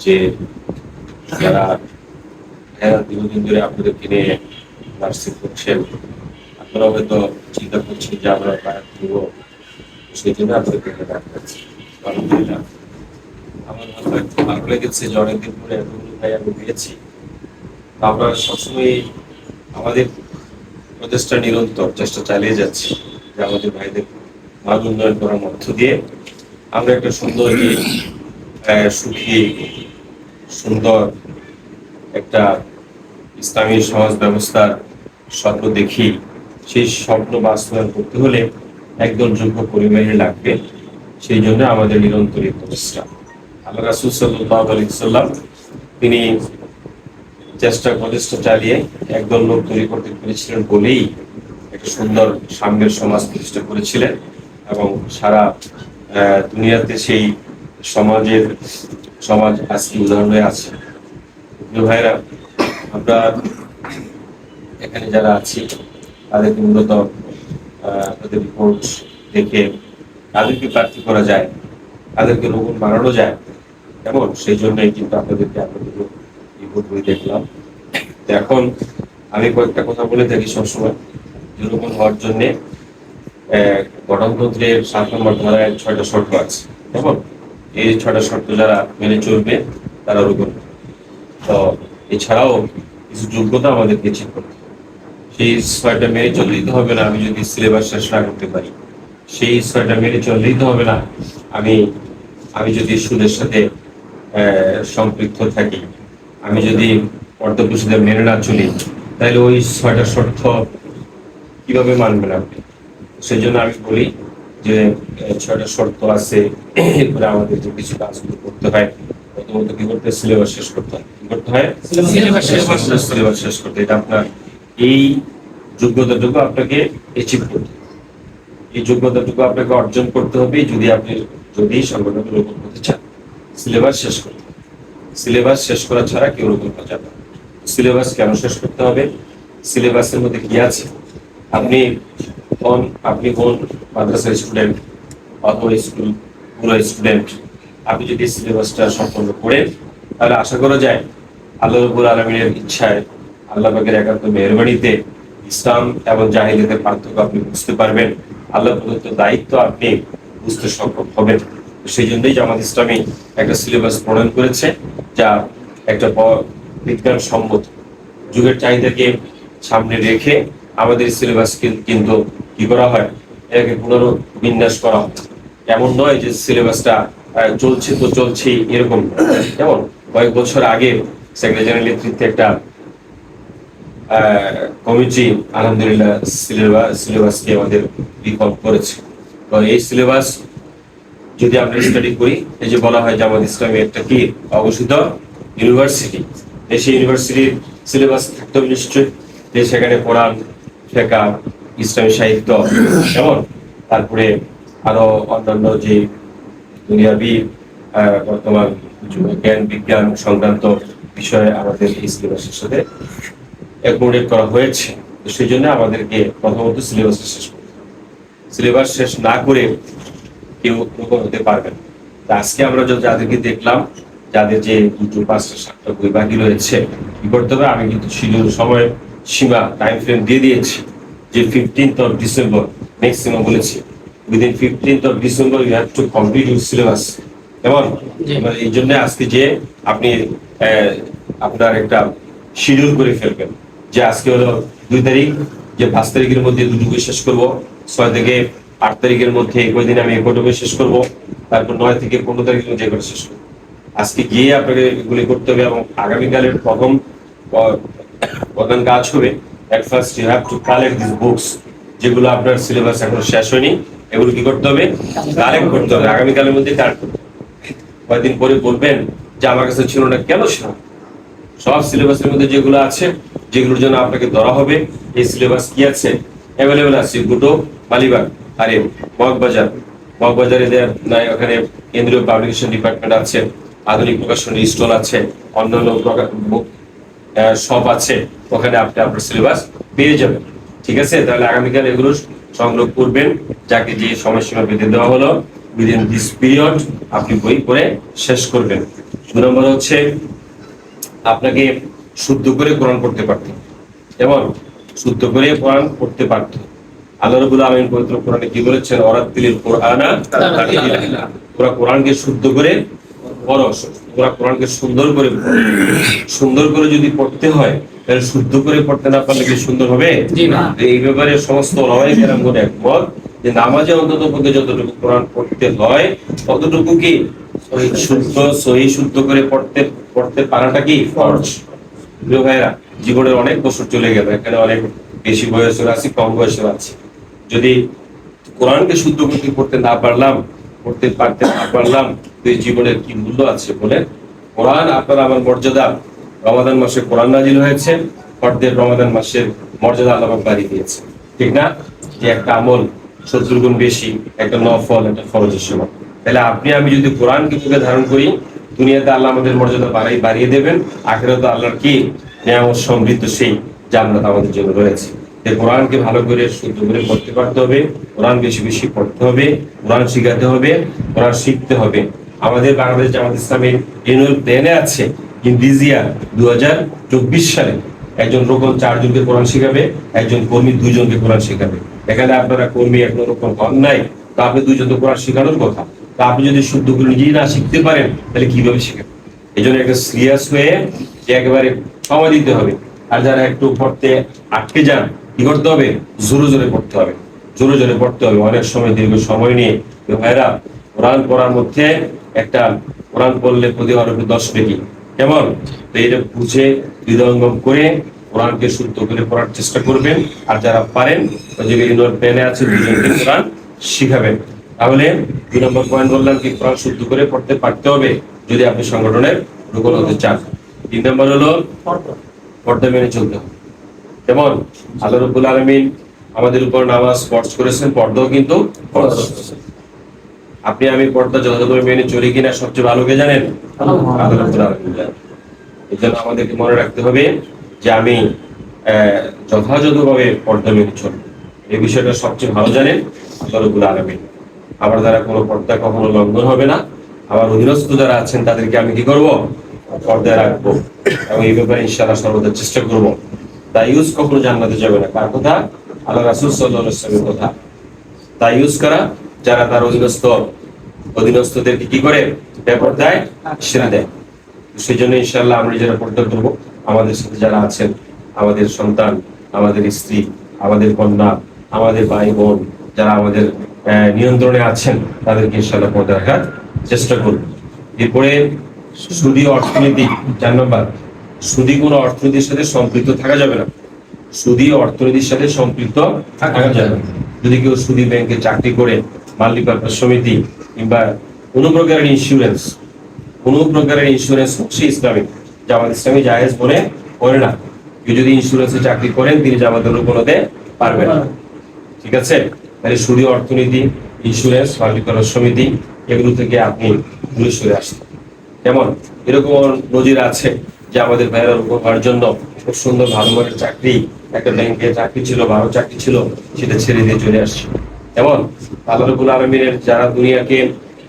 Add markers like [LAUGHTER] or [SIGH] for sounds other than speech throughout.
যে যারা ভাইরা দীর্ঘদিন ধরে আপনাদেরকে নিয়ে নার্সিং করছেন আপনারা হয়তো চিন্তা করছেন যে আমরা বায়াত দিব সেই জন্য আপনাদেরকে আলহামদুলিল্লাহ আমার ভালো লাগছে ভালো লেগেছে যে অনেকদিন পরে এতগুলো ভাই আমি পেয়েছি আমরা সবসময় আমাদের প্রচেষ্টা নিরন্তর, চেষ্টা চালিয়ে যাচ্ছি যে আমাদের ভাইদের মান উন্নয়ন করার মধ্য দিয়ে আমরা একটা সুন্দর সুখী সুন্দর একটা ইসলামী সমাজ ব্যবস্থার স্বপ্ন দেখি, সেই স্বপ্ন বাস্তবায়ন করতে হলে একদল যোগ্য পরিমাণে লাগবে। সেই জন্য আমাদের নিরন্তর প্রচেষ্টা। আল্লাহ রাসুল সাল্লাহ তিনি চেষ্টা প্রচেষ্টা চালিয়ে একদল লোক তৈরি করতে পেরেছিলেন বলেই একটা সুন্দর সাম্যের সমাজ প্রতিষ্ঠা করেছিলেন এবং সারা দুনিয়াতে সেই সমাজের সমাজ আজকে উদাহরণ হয়ে আছে। ভাইরা আমরা এখানে যারা আছি, তাদেরকে মূলত তাদের রিপোর্ট দেখে তাদেরকে প্রার্থী করা যায়, তাদেরকে রোপণ বাড়ানো যায় কেমন সেই জন্যই কিন্তু আপনাদেরকে আপনাদের রিপোর্ট বই দেখলাম। এখন আমি কয়েকটা কথা বলে থাকি সবসময়। রোপণ হওয়ার জন্যে গণতন্ত্রের সাত নম্বর ধারায় ছয়টা শর্ত আছে। কেমন এই ছটা শর্ত যারা মেনে চলবে, তারা করবে। তো এছাড়াও কিছু যোগ্যতা আমাদেরকে ঠিক করতে। সেই ছয়টা মেনে চললেই তো হবে না, আমি যদি সিলেবাস শেষ না করতে পারি সেই ছয়টা মেনে চললেই তো হবে না, আমি আমি যদি সুদের সাথে সম্পৃক্ত থাকি, আমি যদি পর্দপুষিতে মেনে না চলি, তাহলে ওই ছয়টা শর্ত কীভাবে মানবেন আপনি সেই জন্য আমি বলি যে ছয়টা শর্ত আছে এরপরে আমাদের যে কিছু কাজগুলো করতে হয়। প্রথমত কি করতে সিলেবাস শেষ করতে হয়। কি করতে হয়। সিলেবাস শেষ করতে এটা আপনার এই যোগ্যতাটুকু আপনাকে অ্যাচিভ করতে। এই যোগ্যতাটুকু আপনাকে অর্জন করতে হবে যদি আপনি যদি সংগঠন রোপণ করতে চান। সিলেবাস শেষ করতে সিলেবাস শেষ করা ছাড়া কেউ রোপণ করা যাবে সিলেবাস কেন শেষ করতে হবে? সিলেবাসের মধ্যে কি আছে? আপনি হন আপনি হন মাদ্রাসার স্টুডেন্ট অথবা স্কুল পুরো স্টুডেন্ট আপনি যদি সিলেবাসটা সম্পন্ন করেন, তাহলে আশা করা যায় আল্লাহ রবুল আলমিনের ইচ্ছায় আল্লাহ পাকের একান্ত মেহরবানিতে ইসলাম এবং জাহিলিয়াতের পার্থক্য আপনি বুঝতে পারবেন। আল্লাহ প্রদত্ত দায়িত্ব আপনি বুঝতে সক্ষম হবেন। সেই জন্যই জামাত ইসলামী একটা সিলেবাস প্রণয়ন করেছে, যা একটা বিজ্ঞান সম্মত যুগের চাহিদাকে সামনে রেখে আমাদের সিলেবাস কিন্তু কি করা হয়? এটাকে পুনর্বিন্যাস করা হয়। এমন নয় যে সিলেবাসটা চলছে তো চলছেই এরকম যেমন কয়েক বছর আগে সেক্রেটারি নেতৃত্বে একটা কমিটি আলহামদুলিল্লাহ সিলেবাস সিলেবাসকে আমাদের রিফর্ম করেছে। তো এই সিলেবাস যদি আমরা স্টাডি করি, এই যে বলা হয় জামাত ইসলামী একটা কি? অঘোষিত ইউনিভার্সিটি। দেশে ইউনিভার্সিটির সিলেবাস থাকতে হবে নিশ্চয়ই যে সেখানে কোরআন ফেকা ইসলামী সাহিত্য এমন তারপরে আরও অন্যান্য যে দুনিয়াবি বর্তমান জ্ঞান, বিজ্ঞান সংক্রান্ত বিষয়ে আমাদের এই সিলেবাসের সাথে অ্যাকোমোডেট করা হয়েছে। সেই জন্য আমাদেরকে প্রথমত সিলেবাস শেষ করতে সিলেবাস শেষ না করে কেউ রোপণ হতে পারবে না। তা আজকে আমরা যাদেরকে দেখলাম, যাদের যে দুটো, পাঁচটা, সাতটা বই বাকি রয়েছে, কি করতে হবে? আমি কিন্তু সময় সীমা টাইম ফ্রেম দিয়ে দিয়েছি। যে ফিফটিন্থ অফ ডিসেম্বর ম্যাক্সিমাম বলেছি within fifteenth of December you have to complete your syllabus কেমন? এই জন্য আজকে যে আপনি আপনার একটা শিডিউল করে ফেলবেন যে আজকে হলো দুই তারিখ যে পাঁচ তারিখের মধ্যে দুটো বই শেষ করব ছয় থেকে আট তারিখের মধ্যে একই দিন আমি একটা বই শেষ করব তারপর নয় থেকে পনেরো তারিখের মধ্যে এগুলো শেষ করব। আজকে গিয়ে আপনাকে এগুলি করতে হবে এবং আগামীকালের প্রথম প্রধান কাজ হবে at first you have to collect this books যেগুলো আপনার সিলেবাস এখনও শেষ হয়নি, এগুলো কি করতে হবে? কালেক্ট করতে হবে। আগামীকালের মধ্যে কালেক্ট কয়েকদিন পরে বলবেন যে, আমার কাছে ছিল না কেন ছিল? সব সিলেবাসের মধ্যে যেগুলো আছে, যেগুলোর জন্য আপনাকে ধরা হবে, এই সিলেবাস কি আছে? অ্যাভেলেবেল আছে গুটো মালিবাগ আরে মগবাজার মগবাজারে ওখানে কেন্দ্রীয় পাবলিকেশন ডিপার্টমেন্ট আছে, আধুনিক প্রকাশনী স্টল আছে, অন্যান্য বুক সব আছে। ওখানে আপনি আপনার সিলেবাস পেয়ে যাবেন। ঠিক আছে? তাহলে আগামীকাল এগুলো সংগ্রহ করবেন। যাকে যে সময়সীমা বেঁধে দেওয়া হলো উইদিন দিস পিরিয়ড আপনি বই করে শেষ করবেন। দু নম্বর হচ্ছে আপনাকে শুদ্ধ করে কোরআন পড়তে পারতেন এবং শুদ্ধ করে কোরআন পড়তে পারত আল্লাহ রবুল আলমিন পবিত্র কোরআনে কি বলেছেন? অরাত্তিলিল কোরআনা। তোরা কোরআনকে শুদ্ধ করে পড়ো। তোরা কোরআনকে সুন্দর করে সুন্দর করে যদি পড়তে হয় তাহলে শুদ্ধ করে পড়তে না পারলে কি সুন্দর হবে? এই ব্যাপারে সমস্ত একমত যে নামাজে অন্তত পক্ষে যতটুকু কোরআন পড়তে হয় ততটুকু কি শুদ্ধ সহি শুদ্ধ করে পড়তে পড়তে পারাটা কি ফরজ? প্রিয় ভাইরা জীবনের অনেক বছর চলে গেল এখানে অনেক বেশি বয়সের আছি কম বয়সের আছে। যদি কোরআনকে শুদ্ধ করতে পড়তে না পারলাম পড়তে পারতে না পারলাম জীবনের কি মূল্য আছে বলে? কোরআন আপনার আমার মর্যাদা। রমাদান মাসে কোরআন নাজিল হয়েছে, ফর্দের রমাদান মাসের মর্যাদা আল্লাহ বাড়িয়ে দিয়েছে। ঠিক না? যে একটা আমল সত্তর গুণ বেশি, একটা নফল, একটা ফরজের সমান। তাহলে আপনি, আমি যদি কোরআনকে বুকে ধারণ করি, দুনিয়াতে আল্লাহ আমাদের মর্যাদা বাড়াই, বাড়িয়ে দেবেন, আখেরাতে আল্লাহর কি নিয়ামত সমৃদ্ধ সেই জান্নাত আমাদের জন্য রয়েছে। তাই কোরআনকে ভালো করে, শুদ্ধ করে পড়তে পারতে হবে, কোরআন বেশি বেশি পড়তে হবে, কোরআন শিখাতে হবে, কোরআন শিখতে হবে। আমাদের বাংলাদেশ জামাত ইসলামের এনুয়াল প্ল্যানে আছে ইন্ডিজিয়া দু হাজার চব্বিশ সালে একজন রোকন চারজনকে কোরআন শেখাবে, একজন কর্মী দুইজনকে কোরআন শেখাবে। এখানে আপনারা কর্মী এখন রোকন হন নাই, তা আপনি দুইজন তো কোরআন শেখানোর কথা। তা আপনি যদি শুদ্ধগুলো নিজেই না শিখতে পারেন, তাহলে কীভাবে শিখাবেন এই জন্য একটা সিরিয়াস হয়ে যে একেবারে সময় দিতে হবে। আর যারা একটু পড়তে আটকে যান, কি করতে হবে? জোরে জোরে পড়তে হবে। জোরে জোরে পড়তে হবে। অনেক সময় দীর্ঘ সময় নিয়ে। ভাইরা, কোরআন পড়ার মধ্যে একটা কোরআন পড়লে প্রতি হরফে দশ পেটি। কেমন? তো এটা বুঝে, হৃদয়ঙ্গম করে কোরআনকে শুদ্ধ করে পড়ার চেষ্টা করবেন। আর যারা পারেন যে প্যানে আছে কোরআন শিখাবেন। তাহলে দুই নম্বর পয়েন্ট বললাম কি, কোরআন শুদ্ধ করে পড়তে পারতে হবে যদি আপনি সংগঠনের রুকন হতে চান। তিন নম্বর হলো, পর্দা মেনে চলতে হবে। যেমন আল্লাহ রব্বুল আলমিন আমাদের উপর নামাজ ফরজ করেছেন, পর্দাও কিন্তু। আপনি আমি পর্দা যথাযথভাবে মেনে চলি কিনা সবচেয়ে ভালো কে জানেন। এই জন্য আমাদেরকে মনে রাখতে হবে যে আমি যথাযথভাবে পর্দা মেনে চলব এই বিষয়টা সবচেয়ে ভালো জানেন আল্লাহ রবুল আলমিন। আমার দ্বারা কোনো পর্দা কখনো লঙ্ঘন হবে না। আমার অধীনস্থ যারা আছেন, তাদেরকে আমি কি করব? পর্দায় রাখব। এবং এই ব্যাপারে ইনশাআল্লাহ সর্বদা চেষ্টা করব। তা ইউজ কখনো জান্নাতে যাবে না। কার কথা? আল্লাহ রাসুল সাল্লাহ কথা। তা ইউজ করা যারা তার অধীনস্থ অধীনস্থদেরকে কি করে ব্যাপার দেয়? সেরা দেয়। সেই জন্য ইনশাল্লাহ আমরা যারা পর্দা করব। আমাদের সাথে যারা আছেন, আমাদের সন্তান, আমাদের স্ত্রী, আমাদের কন্যা, আমাদের ভাই বোন যারা আমাদের নিয়ন্ত্রণে আছেন, তাদেরকে ইনশাল্লাহ পর্দা রাখার চেষ্টা করব। এরপরে সুদী অর্থনীতি, চার নম্বর, সুদী কোনো অর্থনীতির সাথে সম্পৃক্ত থাকা যাবে না। সুদী অর্থনীতির সাথে সম্পৃক্ত থাকা যাবে না। যদি কেউ সুদী ব্যাংকে চাকরি করে মাল্টিপারপাস সমিতি কিংবা কোনো প্রকারের ইন্স্যুরেন্স কোন প্রকারের ইন্স্যুরেন্স হচ্ছে ইসলামিক। জামাত ইসলামী জায়েজ বলে করে না। কেউ যদি ইন্স্যুরেন্সে চাকরি করেন, তিনি জামাতের রূপ হতে পারবেন না। ঠিক আছে? তাহলে সুদী অর্থনীতি ইন্স্যুরেন্স মাল্টিপারপাস সমিতি, এগুলো থেকে আপনি দূরে সরে আসতে কেমন? এরকম নজির আছে যে আমাদের ভাইয়েরা হওয়ার জন্য খুব সুন্দর ভালো মানের চাকরি, একটা ব্যাংকে চাকরি ছিল, ভালো চাকরি ছিল, সেটা ছেড়ে দিয়ে চলে আসছে। এমন আল্লাহ রবুল আলমিনের যারা দুনিয়াকে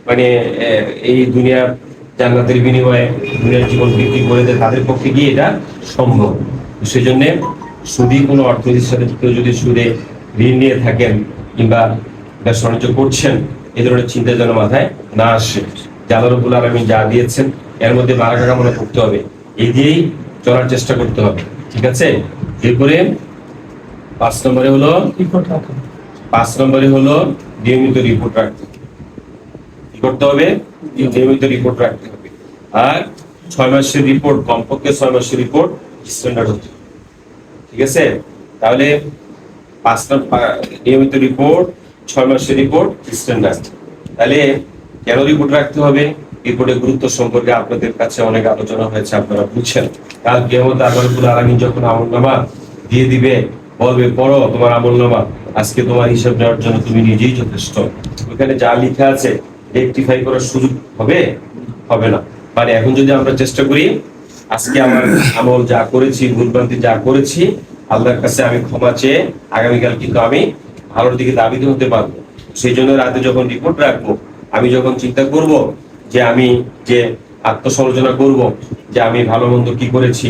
মানে এই দুনিয়ার জান্নাতের বিনিময়ে দুনিয়ার জীবন বিক্রি করে দেয় তাদের পক্ষে গিয়ে এটা সম্ভব। সেই জন্য সুদী কোনো অর্থনীতির সাথে কেউ যদি সুদে ঋণ নিয়ে থাকেন কিংবা ব্যবসা করছেন এই ধরনের চিন্তা যেন মাথায় না আসে। যে আল্লাহ রবুল আলমী যা দিয়েছেন, এর মধ্যে বারো টাকা মনে করতে হবে। এই দিয়েই চলার চেষ্টা করতে হবে। ঠিক আছে? এরপরে পাঁচ নম্বরে হলো পাঁচ নম্বরে হলো নিয়মিত রিপোর্ট রাখতে। কি করতে হবে? নিয়মিত রিপোর্ট রাখতে হবে। আর ছয় মাসের রিপোর্ট কমপক্ষে ছয় মাসের রিপোর্ট স্ট্যান্ডার্ড হতে ঠিক আছে? তাহলে পাঁচ নম্বর নিয়মিত রিপোর্ট ছয় মাসের রিপোর্ট স্ট্যান্ডার্ড তাহলে কেন রিপোর্ট রাখতে হবে? রিপোর্টের গুরুত্ব সম্পর্কে আপনাদের কাছে অনেক আলোচনা হয়েছে, আপনারা বুঝছেন। কাল কেমন আল্লাহুল আলমী যখন আমল নামা দিয়ে দিবে বলবে, পড়ো তোমার আমল নামা। আজকে তোমার হিসাব নেওয়ার জন্য তুমি নিজেই যথেষ্ট। ওখানে যা লেখা আছে রেকটিফাই করার সুযোগ হবে? হবে না। মানে এখন যদি আমরা চেষ্টা করি, আজকে আমার আমল যা করেছি, ভুলভ্রান্তি যা করেছি, আল্লাহর কাছে আমি ক্ষমা চেয়ে আগামীকাল কিন্তু আমি ভালোর দিকে দাবিত হতে পারব। সেই জন্য রাতে যখন রিপোর্ট রাখব, আমি যখন চিন্তা করব যে আমি যে আত্মসমালোচনা করব, যে আমি ভালো মন্দ কি করেছি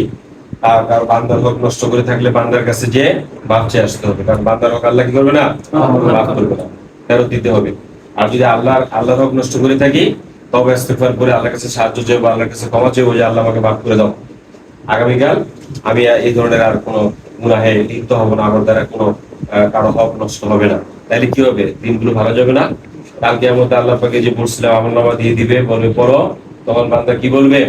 আর কারও বান্দার হক নষ্ট করে থাকলে বান্দার কাছে যে মাপ চেয়ে আসতে হবে। কারণ বান্দার হক আল্লাহ কি করবে না? মাফ করবে না। ফেরত দিতে হবে। আর যদি আল্লাহর আল্লাহর হক নষ্ট করে থাকি তবে ইস্তেগফার করে আল্লাহর কাছে সাহায্য চেয়ে বা আল্লাহর কাছে ক্ষমা চেয়ে যে আল্লাহ আমাকে মাফ করে দাও। আগামীকাল আমি এই ধরনের আর কোনো গুনাহে লিপ্ত হব না। আমার দ্বারা কোনো কারও হক নষ্ট হবে না। তাহলে কি হবে? দিনগুলো ভালো যাবে না? কালকে আমাদের আল্লাহ পাকে যে বলছিলাম আমল নামা দিয়ে দিবে বলবে পড়ো। তখন বান্দা কি বলবে?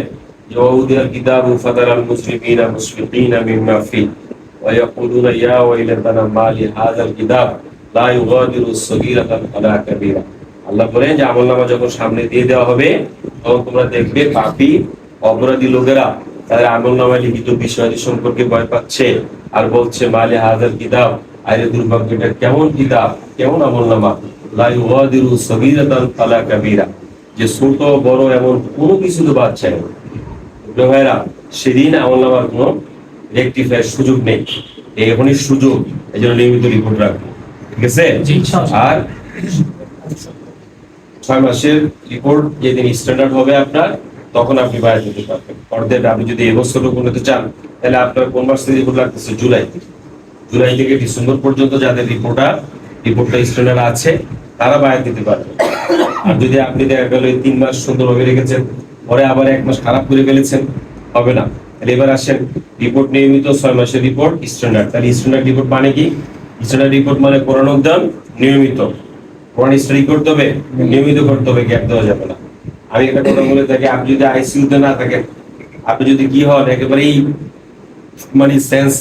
যে ওউদিয়াল কিতাবু ফাতারাল মুসলিমিনা মুসলিমিনা মিম্মা ফি ويقولون يا ويلتنا ما لهذا الكتاب لا يغادر صغيرة ولا كبيرة আল্লাহ বলেন যে আমল নামা যখন সামনে দিয়ে দেওয়া হবে তখন তোমরা দেখবে পাপি অপরাধী লোকেরা তাদের আমল নামায় লিখিত বিষয়াদি সম্পর্কে ভয় পাচ্ছে আর বলছে মালে হাজার কিতাব আরে দুর্ভাগ্যটা কেমন কিতাব কেমন আমল নামা লাই ওয়াদিরু সগীরাতান ফালা কাবীরা যে ছোট বড় এমন কোনো কিছু তো বাদ চাই না প্রিয় ভাইরা সেদিন আমল নামার কোনো রেকটিফাইয়ের সুযোগ নেই। এই এখনই সুযোগ এই জন্য নিয়মিত রিপোর্ট রাখব। ঠিক আছে? আর ছয় মাসের রিপোর্ট যেদিন স্ট্যান্ডার্ড হবে আপনার তখন আপনি বাইরে যেতে পারবেন। অর্ধেক আপনি যদি এবছর করতে চান তাহলে আপনার কোন মাস থেকে রিপোর্ট লাগতেছে? জুলাই জুলাই থেকে ডিসেম্বর পর্যন্ত যাদের রিপোর্টার রিপোর্টটা স্ট্যান্ডার্ড আছে তারা বাইরে দিতে পারবে। আর যদি আপনি দেখা গেল এই তিন মাস সুন্দরভাবে রেখেছেন পরে আবার এক মাস খারাপ করে ফেলেছেন, হবে না। এবার আসেন রিপোর্ট নিয়মিত ছয় মাসের রিপোর্ট স্ট্যান্ডার্ড তাহলে স্ট্যান্ডার্ড রিপোর্ট মানে কি? স্ট্যান্ডার্ড রিপোর্ট মানে কোরআন উদ্যান, নিয়মিত। কোরআন স্টাডি করতে হবে নিয়মিত করতে হবে গ্যাপ দেওয়া যাবে না। আমি একটা কথা বলে থাকি, আপনি যদি আইসিইউতে না থাকেন, আপনি যদি কি হন, একেবারেই মানে সেন্স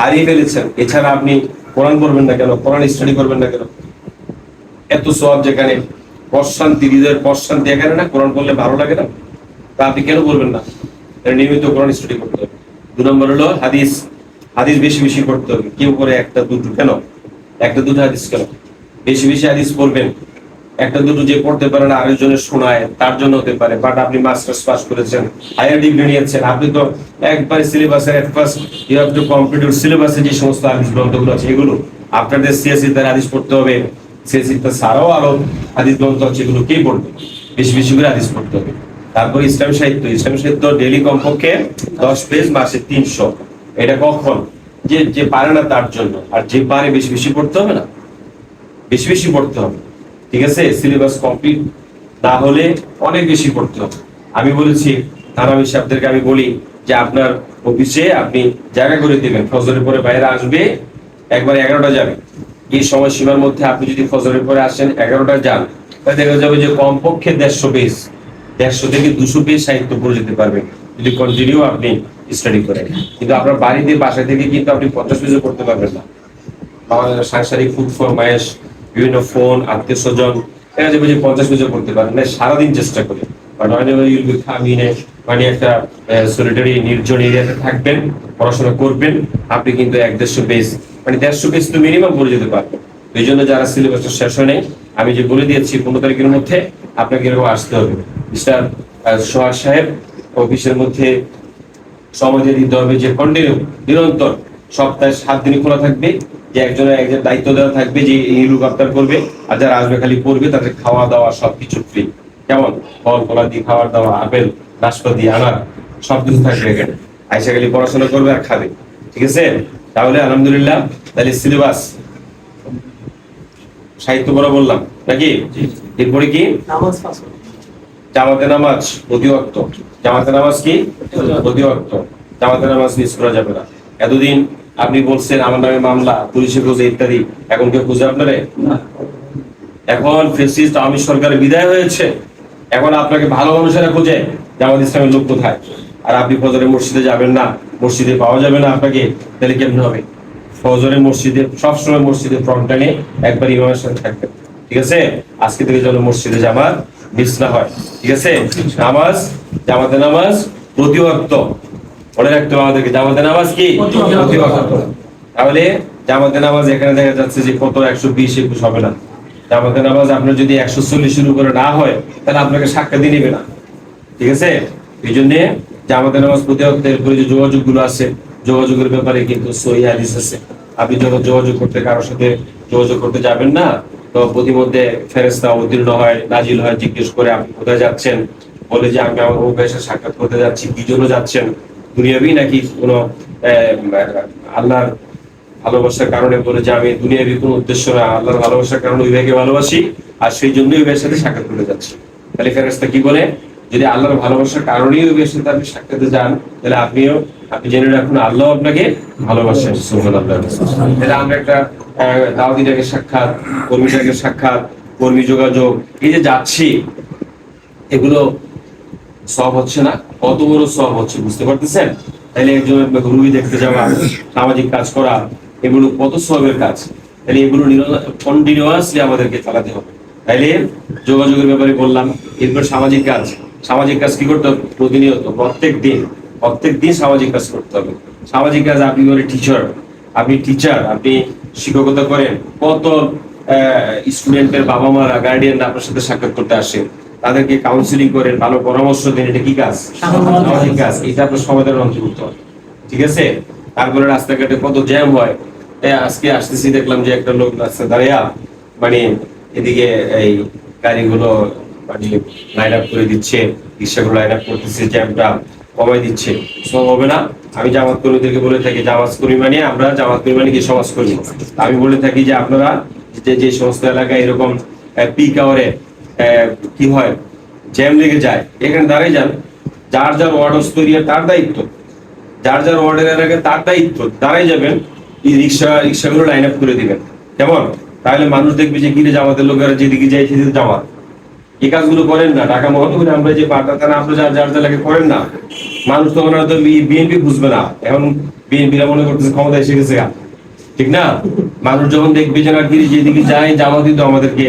হারিয়ে ফেলেছেন, এছাড়া আপনি কোরআন করবেন না কেন? কোরআন স্টাডি করবেন না কেন? এত সব যেখানে, প্রশান্তি, হৃদয়ের প্রশান্তি এখানে না? কোরআন করলে ভালো লাগে না? তা আপনি কেন করবেন না? নিয়মিত কোরআন স্টাডি করতে হবে। দু নম্বর হলো হাদিস। হাদিস বেশি বেশি করতে হবে। কেউ করে একটা দুটো কেন? একটা দুটো হাদিস কেন? বেশি বেশি হাদিস পড়বেন। একটা দুটো যে পড়তে পারেন, আরেকজনের শোনায়, তার জন্য হতে পারে। বাট আপনি মাস্টার্স পাস করেছেন হায়ার ডিগ্রি নিয়েছেন, আপনি তো একবার সিলেবাসের at first you have to complete সিলেবাসে যে সমস্ত হাদিস গ্রন্থগুলো আছে, এগুলো আপনাদের সিএসসি তার হাদিস পড়তে হবে। সিএসসি তার সারাও আরও হাদিস গ্রন্থ আছে, এগুলো কে পড়বে? বেশি বেশি করে হাদিস পড়তে হবে। তারপর ইসলাম সাহিত্য। ইসলাম সাহিত্য ডেলি কমপক্ষে দশ পেজ মাসে তিনশো। এটা কখন? যে যে পারে না তার জন্য। আর যে পারে বেশি বেশি পড়তে হবে না। বেশি বেশি পড়তে হবে। ঠিক আছে? সিলেবাস কমপ্লিট না হলে অনেক বেশি পড়তে হবে। আমি বলেছি থানামি সাহেবদেরকে আমি বলি যে, আপনার অফিসে আপনি জায়গা করে দেবেন। ফজরের পরে বাইরে আসবে, একবার এগারোটা যাবে। এই সময় সীমার মধ্যে আপনি যদি ফজরের পরে আসেন, এগারোটা যান, তাহলে দেখা যাবে যে কমপক্ষে দেড়শো পেজ দেড়শো থেকে দুশো পেজ সাহিত্য পড়ে যেতে পারবেন। যদি কন্টিনিউ আপনি স্টাডি করেন কিন্তু আপনার বাড়িতে, বাসা থেকে কিন্তু আপনি পঞ্চাশ পেজও পড়তে পারবেন না। আমাদের সাংসারিক ফুড ফরমায়েশ বিভিন্ন ফোন, আত্মীয় স্বজন, দেখা যাবে যে পঞ্চাশ বছর করতে পারেন। না সারাদিন চেষ্টা করে। মানে একটা নির্জন এরিয়াতে থাকবেন, পড়াশোনা করবেন। আপনি কিন্তু এক দেড়শো মানে দেড়শো পেজ তো মিনিমাম পড়ে যেতে পারবেন। জন্য যারা শেষ হয় আমি যে বলে দিয়েছি, পনেরো তারিখের মধ্যে আপনাকে এরকম আসতে হবে। মিস্টার সোহাগ সাহেব অফিসের মধ্যে দিতে হবে যে কন্টিনিউ নিরন্তর সপ্তাহে সাত দিনই খোলা থাকবে যে একজনের একজন দায়িত্ব দেওয়া থাকবে যে এই লুক আপনার করবে আর যারা আসবে খালি পড়বে তাদের খাওয়া দাওয়া সবকিছু ফ্রি কেমন? ফল কলা দিয়ে খাওয়ার দাওয়া আপেল নাশপাতি আনার সবকিছু থাকবে এখানে। আইসা খালি পড়াশোনা করবে আর খাবে। ঠিক আছে? তাহলে আলহামদুলিল্লাহ তাহলে সিলেবাস সাহিত্য পড়া বললাম নাকি? এরপরে কি? নামাজ। জামাতে নামাজ অতি জামাতে নামাজ কি? অতি জামাতে নামাজ মিস করা যাবে না। এতদিন আপনি বলছেন আমার নামে মামলা পুলিশে খুঁজে ইত্যাদি। এখন কেউ খুঁজে আপনারে? এখন ফেসিস্ট আওয়ামী সরকারের বিদায় হয়েছে। এখন আপনাকে ভালো মানুষেরা খুঁজে জামাত ইসলামের লোক কোথায়? আর আপনি ফজরে মসজিদে যাবেন না মসজিদে পাওয়া যাবে না আপনাকে তাহলে কেমন হবে? ফজরে মসজিদে সবসময় মসজিদে ফ্রন্টটা নিয়ে একবার ইমামের সাথে থাকবেন। ঠিক আছে? আজকে থেকে যেন মসজিদে জামাত মিস না হয়। ঠিক আছে? নামাজ জামাতে নামাজ প্রতি ওয়াক্ত। মনে রাখতে হবে আমাদেরকে জামাতে নামাজ কি? প্রতি ওয়াক্ত। তাহলে জামাতে নামাজ এখানে দেখা যাচ্ছে যে কত একশো বিশ একুশ হবে না। জামাতে নামাজ আপনার যদি একশো চল্লিশ শুরু করে না হয় তাহলে আপনাকে সাক্ষাৎই নেবে না। ঠিক আছে? এই জন্য জামাতে নামাজ প্রতি ওয়াক্ত এরপরে যে যোগাযোগগুলো আছে যোগাযোগের ব্যাপারে কিন্তু সহি হাদিস আছে। আপনি যখন যোগাযোগ করতে কারোর সাথে যোগাযোগ করতে যাবেন না তো প্রতিমধ্যে ফেরেস্তা অবতীর্ণ হয়, নাজিল হয়, জিজ্ঞেস করে আপনি কোথায় যাচ্ছেন? বলে যে, আমি আমার অভ্যাসে সাক্ষাৎ করতে যাচ্ছি। কি জন্য যাচ্ছেন? দুনিয়াবি নাকি কোনো আল্লাহর ভালোবাসার কারণে? বলে যে, আমি দুনিয়াবি কোনো উদ্দেশ্য না। আল্লাহর ভালোবাসার কারণে ওই ভাইকে ভালোবাসি আর সেই জন্যই ওই ভাইয়ের সাথে সাক্ষাৎ করতে যাচ্ছি। তাহলে ফেরেস্তা কি বলে? যদি আল্লাহর ভালোবাসার কারণেই ভাইয়ের সাথে আপনি সাক্ষাতে যান তাহলে আপনিও আপনি জেনে রাখুন আল্লাহ আপনাকে ভালোবাসেন সুবহানাল্লাহ। তাহলে আমরা একটা আহ, দাওয়াতি ডাকের সাক্ষাৎ কর্মীটাকে সাক্ষাৎ কর্মী যোগাযোগ এই যে যাচ্ছি এগুলো সব হচ্ছে না কত বড় সব হচ্ছে বুঝতে পারতেছেন? তাহলে একজন রুগী দেখতে যাওয়া সামাজিক কাজ করা এগুলো কত সবের কাজ? তাহলে এগুলো কন্টিনিউয়াসলি আমাদেরকে চালাতে হবে। তাইলে যোগাযোগের ব্যাপারে বললাম এরপর সামাজিক কাজ। সামাজিক কাজ কি করতে হবে? প্রতিনিয়ত প্রত্যেক দিন প্রত্যেক দিন সামাজিক কাজ করতে হবে। সামাজিক কাজ আপনি করে টিচার আপনি টিচার আপনি শিক্ষকতা করেন কত স্টুডেন্টের বাবা মারা গার্ডিয়ানরা আপনার সাথে সাক্ষাৎ করতে আসে তাদেরকে কাউন্সিলিং করেন ভালো পরামর্শ দেন এটা কি কাজ? সামাজিক কাজ। এটা আপনার সমাধানের অন্তর্ভুক্ত। ঠিক আছে? তারপরে রাস্তাঘাটে কত জ্যাম হয়। আজকে আসতেছি দেখলাম যে একটা লোক রাস্তা দাঁড়িয়ে মানে এদিকে এই গাড়িগুলো লাইন আপ করে দিচ্ছে, রিক্সাগুলো লাইন আপ করতেছে জ্যামটা কমাই দিচ্ছে। সব হবে না। আমি জামাত কর্মীদেরকে বলে থাকি, জামাত কর্মী মানে আমরা জামাত কর্মী মানে কি সমাজ কর্মী আমি বলে থাকি যে আপনারা যে যে সমস্ত এলাকায় এরকম পিক আওয়ারে কি হয় জ্যাম লেগে যায়, এখানে দাঁড়িয়ে যান। যার যার ওয়ার্ড স্তরীয় তার দায়িত্ব। যার যার ওয়ার্ডের এলাকায় তার দায়িত্ব। দাঁড়াই যাবেন, এই রিক্সা, রিক্সাগুলো লাইন আপ করে দিবেন। কেমন? তাহলে মানুষ দেখবে যে কিরে জামাতের লোকেরা যেদিকে যায় সেদিকে জামাত। এই কাজগুলো করেন না। আমরা যে আমরা যার যার করেন না। মানুষ তখন হয়তো বিএনপি বুঝবে না। এখন বিএনপিরা মনে করতেছে ক্ষমতা এসে গেছে ঠিক না? মানুষ যখন দেখবে যে না যেদিকে যায় আমাদেরকে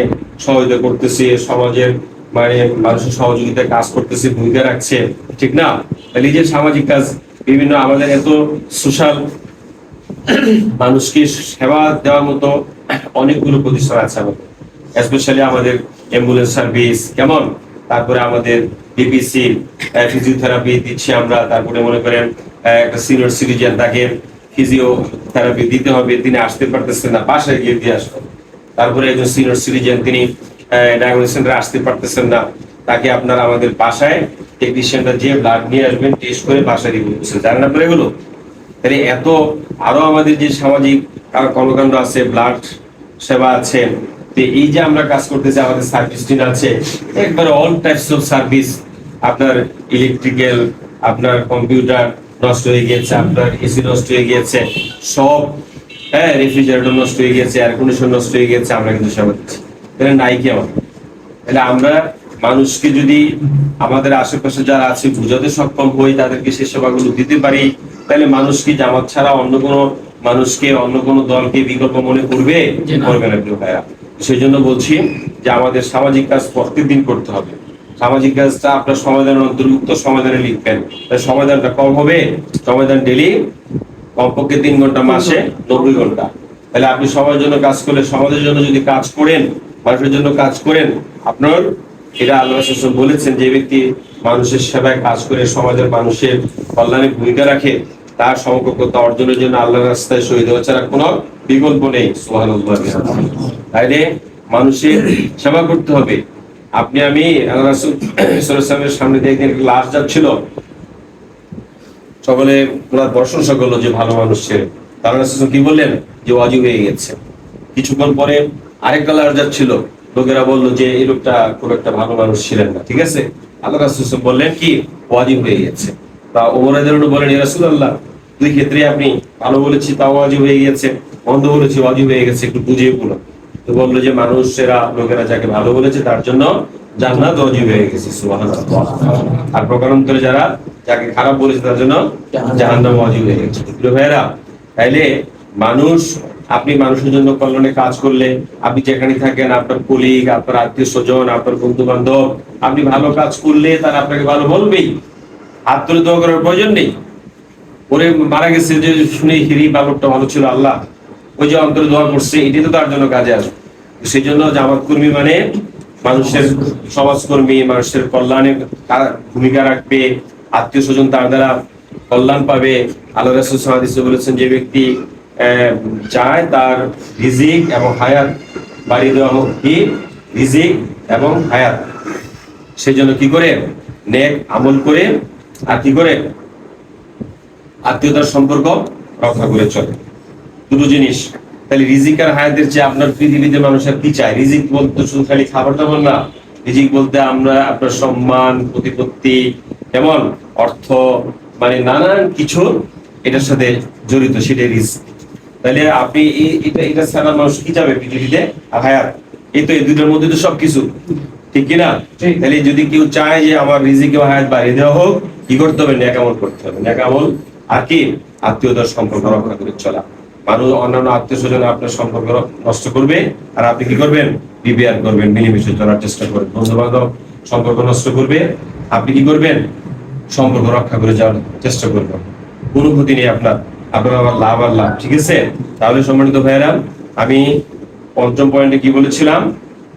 সহযোগিতা করতেছে, সমাজের মানে মানুষের সহযোগিতায় কাজ করতেছে, ভূমিকা রাখছে। ঠিক না? তাহলে যে সামাজিক কাজ, বিভিন্ন আমাদের এত সোশ্যাল মানুষকে সেবা দেওয়ার মতো অনেকগুলো প্রতিষ্ঠান আছে আমাদের। স্পেশালি আমাদের অ্যাম্বুলেন্স সার্ভিস কেমন? তারপরে আমাদের বিপিসি ফিজিওথেরাপি দিচ্ছি আমরা। তারপরে মনে করেন একটা সিনিয়র সিটিজেন তাকে ফিজিওথেরাপি দিতে হবে। তিনি আসতে পারতেছেন না, বাসায় গিয়ে দিয়ে আসবেন তারপরে একজন সিনিয়র সিটিজেন তিনি ডায়াগনোসিস সেন্টারে আসতে পারতেছেন না। তাকে আপনার আমাদের বাসায় টেকনিশিয়ানরা যে ব্লাড নিয়ে আসবেন টেস্ট করে বাসায় দিয়ে দিচ্ছেন জানেন আপনারা এগুলো? তাহলে এত আরও আমাদের যে সামাজিক কর্মকাণ্ড আছে ব্লাড সেবা আছে তো এই যে আমরা কাজ করতেছি আমাদের সার্ভিস টিম আছে একবারে অল টাইপস অফ সার্ভিস আপনার ইলেকট্রিক্যাল আপনার কম্পিউটার নষ্ট হয়ে গিয়েছে আপনার এসি নষ্ট হয়ে গিয়েছে সব হ্যাঁ রেফ্রিজারেটর নষ্ট হয়ে গিয়েছে এয়ার কন্ডিশন নষ্ট হয়ে গিয়েছে আমরা কিন্তু সেবা দিচ্ছি। তাহলে নাই কি আমার। তাহলে আমরা মানুষকে যদি আমাদের আশেপাশে যারা আছে বুঝাতে সক্ষম হই তাদেরকে সেই সেবাগুলো দিতে পারি তাহলে মানুষ কি জামাত ছাড়া অন্য কোনো মানুষকে অন্য কোনো দলকে বিকল্প মনে করবে? না। করবে না ভাইরা। সেই জন্য বলছি যে আমাদের সামাজিক কাজ প্রত্যেকদিন করতে হবে। সামাজিক কাজটা আপনার সমাধানের অন্তর্ভুক্ত সমাধানে লিখবেন। তাই সমাধানটা কম হবে, সমাধান ডেলি কমপক্ষে তিন ঘণ্টা মাসে নব্বই ঘণ্টা। তাহলে আপনি সবার জন্য কাজ করলে সমাজের জন্য যদি কাজ করেন, মানুষের জন্য কাজ করেন, আপনার এটা আল্লাহ বলেছেন যে ব্যক্তি মানুষের সেবায় কাজ করে সমাজের মানুষের কল্যাণে ভূমিকা রাখে। তার সমকক্ষতা অর্জনের জন্য আল্লাহ রাস্তায় শহীদ হওয়া ছাড়া কোনো বিকল্প নেই। সুবহানাল্লাহ তাইলে মানুষের সেবা করতে হবে। আপনি, আমি আল্লাহ রাসূল [CLEARS THROAT] ওয়াসাল্লামের সামনে একদিন লাশ যাচ্ছিল। সকলে প্রশংসা করল যে ভালো তারা রাসূল কি বললেন? যে ওয়াজিব হয়ে গেছে। কিছুক্ষণ পরে আরেকটা লাশ যাচ্ছিল। লোকেরা বলল যে এই লোকটা খুব একটা ভালো মানুষ ছিলেন না, ঠিক আছে? আল্লাহ রাসূল বললেন কি? ওয়াজিব হয়ে গেছে। তা ওমর রাদিয়াল্লাহু বলেন, ইয়া রাসূলুল্লাহ দুই ক্ষেত্রে আপনি ভালো বলেছি, তাও ওয়াজিব হয়ে গেছে, মন্দ বলেছি ওয়াজিব হয়ে গেছে, একটু বুঝিয়ে বলো তো বলল যে মানুষেরা, লোকেরা যাকে ভালো বলেছে, তার জন্য জান্নাত ওয়াজিব হয়ে গেছে, সুবহানাল্লাহ। আর প্রকারান্তরে যারা যাকে খারাপ বলেছে, তার জন্য জাহান্নাম ওয়াজিব হয়ে গেছে। প্রিয় তাইলে মানুষ, আপনি মানুষের জন্য কল্যাণে কাজ করলে, আপনি যেখানে থাকেন, আপনার কলিগ, আপনার আত্মীয় স্বজন, আপনার বন্ধু বান্ধব আপনি ভালো কাজ করলে তারা আপনাকে ভালো বলবেই। হাত তুলে দোয়া করার প্রয়োজন নেই। ওরে মারা গেছে যে শুনে হিরি বালকটা ভালো ছিল আল্লাহ। ওই যে অন্তরে দোয়া করছে এটি তো তার জন্য কাজে আসবে। সেই জন্য জামাত কর্মী মানে মানুষের সমাজকর্মী, মানুষের কল্যাণে ভূমিকা রাখবে, আত্মীয় স্বজন তার দ্বারা কল্যাণ পাবে। আল্লাহ বলেছেন, যে ব্যক্তি চায় তার রিজিক এবং হায়াত বাড়িয়ে দেওয়া হোক, কি? রিজিক এবং হায়াত। সেই জন্য কি করে? নেক আমল করে, আর কি করে? আত্মীয়তার সম্পর্ক রক্ষা করে চলে। দুটো জিনিস তাহলে রিজিক আর হায়াতের চেয়ে আপনার পৃথিবীতে মানুষের কি চায়? রিজিক বলতে শুধু খালি খাবার দাবার না রিজিক বলতে আমরা আপনার সম্মান প্রতিপত্তি কেমন? অর্থ মানে নানান কিছু এটার সাথে জড়িত সেটা রিস্ক তাহলে আপনি এটা এটা ছাড়া মানুষ কি যাবে পৃথিবীতে? আর হায়াত? এই তো এই দুটোর মধ্যে তো সবকিছু। ঠিক কি না ঠিক। তাহলে যদি কেউ চায় যে আমার রিজিক হায়াত বাড়িয়ে দেওয়া হোক কি করতে হবে? ন্যাকামল করতে হবে। ন্যাকামল আর কি আত্মীয়তার সম্পর্ক রক্ষা করে চলা। মানুষ অন্যান্য আত্মীয় স্বজন আপনার সম্পর্ক নষ্ট করবে, আর আপনি কি করবেন? বিবিআর করবেন, মিলেমিশে চলার চেষ্টা করবেন। বন্ধু বান্ধব সম্পর্ক নষ্ট করবে, আপনি কি করবেন? সম্পর্ক রক্ষা করে যাওয়ার চেষ্টা করবেন। ক্ষতি নেই আপনার। আপনার আবার লাভ আর লাভ, ঠিক আছে? তাহলে সম্মানিত ভাইয়েরা আমি পঞ্চম পয়েন্টে কি বলেছিলাম?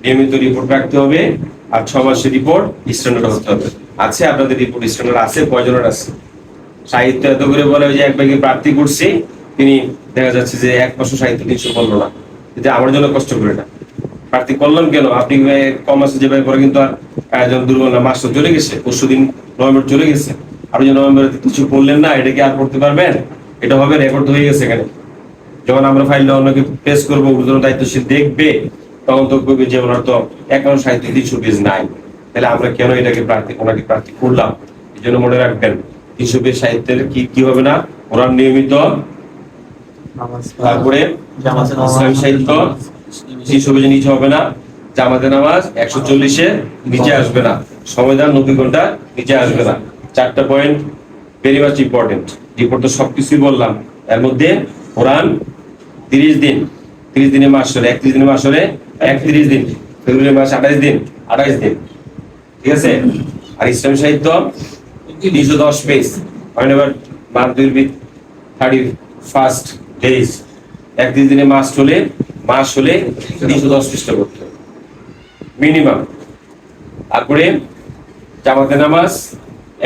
নিয়মিত রিপোর্ট রাখতে হবে, আর ছ মাসের রিপোর্ট স্ট্যান্ডার্ড হতে হবে। আছে আপনাদের রিপোর্ট স্ট্যান্ডার্ড আছে, কয়জনের আছে? সাহিত্য এত করে বলে যে এক ব্যাগে প্রার্থী করছি, তিনি দেখা যাচ্ছে যে এক বছর সাহিত্য তিনশো বলল না। যে আমার জন্য কষ্ট করে না। প্রার্থী করলাম কেন? আপনি কম আছে যে ব্যাপারে কিন্তু আর একজন দুর্বল না মাস চলে গেছে, পরশু দিন নভেম্বর চলে গেছে। আপনি যে নভেম্বরে কিছু পড়লেন না, এটা কি আর করতে পারবেন? এটা হবে রেকর্ড হয়ে গেছে এখানে যখন আমরা ফাইলটা অন্যকে পেশ করব ঊর্ধ্বতন দায়িত্বশীল দেখবে, তখন তো কবি যে ওনার তো একান্ন সাহিত্য তিনশো পেজ নাই। তাহলে আমরা কেন এটাকে প্রার্থী ওনাকে প্রার্থী করলাম? এই জন্য মনে রাখবেন পেজ সাহিত্যের কি কি হবে না? ওনার নিয়মিত তারপরে ইসলামী সাহিত্য তিনশো পেজের নিচে হবে না জামাতে নামাজ একশো চল্লিশে নিচে আসবে না। সংবিধান নব্বই ঘণ্টা নিচে আসবে না। চারটা point very much important report তো সবকিছুই বললাম। এর মধ্যে কোরআন তিরিশ দিন তিরিশ দিনে মাস হলে একত্রিশ দিনে মাস হলে একত্রিশ দিন ফেব্রুয়ারি মাস আঠাইশ দিন আঠাইশ দিন। ঠিক আছে? আর ইসলামী সাহিত্য তিনশো দশ page will be thirty first days একত্রিশ দিনে মাস মাস হলে দশ করতে হবে। মিনিমাম তারপরে জামাতে নামাজ,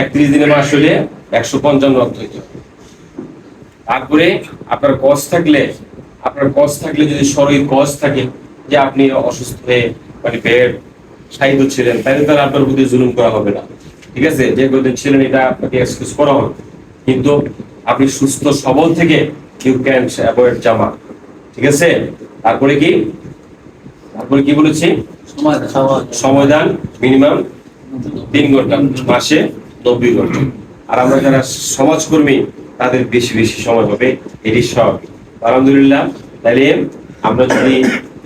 একত্রিশ দিনে মাস হলে একশো পঞ্চান্ন অর্থ হইতে তারপরে আপনার কস থাকলে, আপনার কস থাকলে যদি শরীর কস থাকে, যে আপনি অসুস্থ হয়ে মানে বেড সাহিত্য ছিলেন, তাহলে তার আপনার প্রতি জুলুম করা হবে না। ঠিক আছে? যে কদিন ছিলেন এটা আপনাকে এক্সকিউজ করা হবে কিন্তু আপনি সুস্থ সবল থেকে ইউ ক্যান অ্যাভয়েড জামা ঠিক আছে? তারপরে কি? তারপরে কি বলেছি? সময় দান মিনিমাম তিন ঘণ্টা মাসে নব্বই ঘণ্টা। আর আমরা যারা সমাজকর্মী তাদের বেশি বেশি সময় হবে এটি সব। আলহামদুলিল্লাহ তাহলে আমরা যদি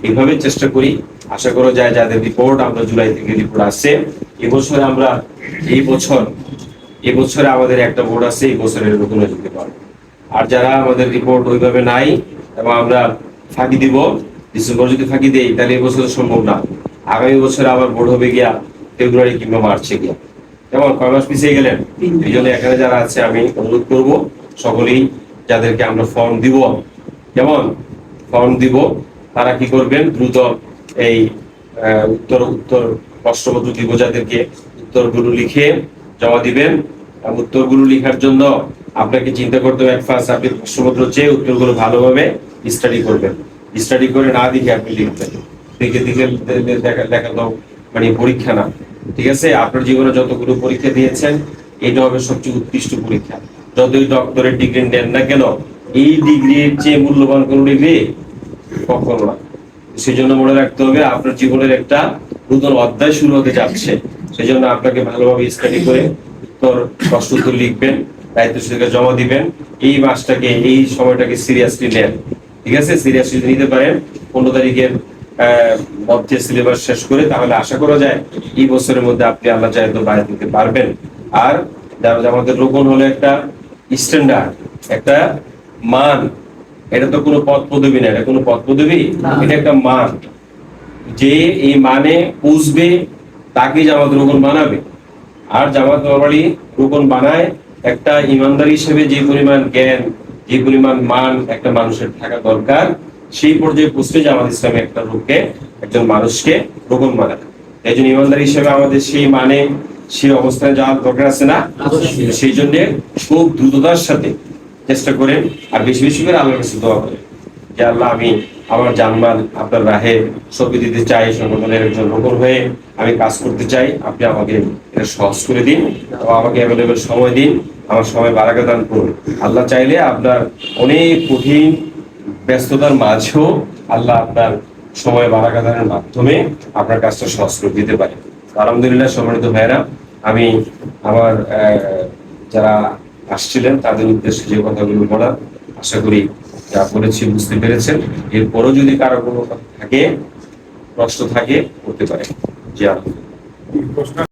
এইভাবে চেষ্টা করি আশা করা যায় যাদের রিপোর্ট আমরা জুলাই থেকে রিপোর্ট আসছে এবছরে আমরা এই বছর, এবছরে আমাদের একটা বোর্ড আছে, এই নতুন যেতে পারব আর যারা আমাদের রিপোর্ট ওইভাবে নাই, এবং আমরা ফাঁকি দিব, ডিসেম্বর যদি ফাঁকি দেই, তাহলে এবছর সম্ভব না। আগামী বছর আবার বোর্ড হবে গিয়া ফেব্রুয়ারি কিংবা মার্চে গিয়া। কেমন? কয় মাস পিছিয়ে গেলেন? এই জন্য এখানে যারা আছে, আমি অনুরোধ করব, সকলেই যাদেরকে আমরা ফর্ম দিব, কেমন? ফর্ম দিব, তারা কি করবেন? দ্রুত এই উত্তর উত্তর দিব যাদেরকে উত্তরগুলো লিখে জমা দিবেন। আর উত্তরগুলো লেখার জন্য আপনাকে চিন্তা করতে হবে ফার্স্ট আপনি প্রশ্নপত্র চেয়ে উত্তরগুলো ভালোভাবে স্টাডি করবেন। স্টাডি করে না দেখে আপনি লিখবেন। দেখে দেখে দে- দে- দেখা দেখা তো মানে পরীক্ষা না। ঠিক আছে? আপনার জীবনে যতগুলো পরীক্ষা দিয়েছেন, এটা হবে সবচেয়ে উৎকৃষ্ট পরীক্ষা। যতই ডক্টরের ডিগ্রি নেন না কেন, এই ডিগ্রির চেয়ে মূল্যবান কোন ডিগ্রি কখনো না। সেই জন্য মনে রাখতে হবে, আপনার জীবনের একটা নতুন অধ্যায় শুরু হতে যাচ্ছে। সেই জন্য আপনাকে ভালোভাবে স্টাডি করে উত্তর প্রশ্ন উত্তর লিখবেন দায়িত্বশীলকে জমা দিবেন। এই মাসটাকে এই সময়টাকে সিরিয়াসলি নেন। ঠিক আছে? সিরিয়াসলি নিতে পারেন পনেরো তারিখের মধ্যে সিলেবাস শেষ করে তাহলে আশা করা যায় এই বছরের মধ্যে আপনি আল্লাহ তো বাইরে দিতে পারবেন। আর আমাদের রোপণ হলো একটা স্ট্যান্ডার্ড একটা মান এটা তো কোনো পদ পদবি না এটা কোনো পদ পদবি? এটা একটা মান। যে এই মানে বুঝবে তাকে জামাত রোকন বানাবে। আর জামাত নরমালি রোকন বানায় একটা ইমানদার হিসেবে যে পরিমাণ জ্ঞান, যে পরিমাণ মান একটা মানুষের থাকা দরকার, সেই পর্যায়ে পৌঁছতে জামাত ইসলামে একটা লোককে একজন মানুষকে রোকন বানায়। একজন ইমানদার হিসেবে আমাদের সেই মানে সেই অবস্থানে যাওয়ার দরকার আছে না। সেই জন্য খুব দ্রুততার সাথে চেষ্টা করেন আর বেশি বেশি করে আল্লাহর কাছে দোয়া করেন। যে আল্লাহ আমি আমার জানমাল আপনার রাহে সবই দিতে চাই, সংগঠনের একজন রোকন হয়ে আমি কাজ করতে চাই, আপনি আমাকে এটা সহজ করে দিন ও আমাকে অ্যাভেলেবেল সময় দিন, আমার সময় বারাকা দান করুন। আল্লাহ চাইলে আপনার অনেক কঠিন ব্যস্ততার মাঝেও আল্লাহ আপনার সময় বারাকা দানের মাধ্যমে আপনার কাজটা সহজ করে দিতে পারে। আলহামদুলিল্লাহ, সম্মানিত ভাইরা আমি আমার যারা আসছিলেন, তাদের উদ্দেশ্যে যে কথাগুলো বলা আশা করি যা করেছি বুঝতে পেরেছেন। এরপরও যদি কারও কোনো থাকে, প্রশ্ন থাকে, করতে পারে জি, আলহামদুলিল্লাহ। প্রশ্ন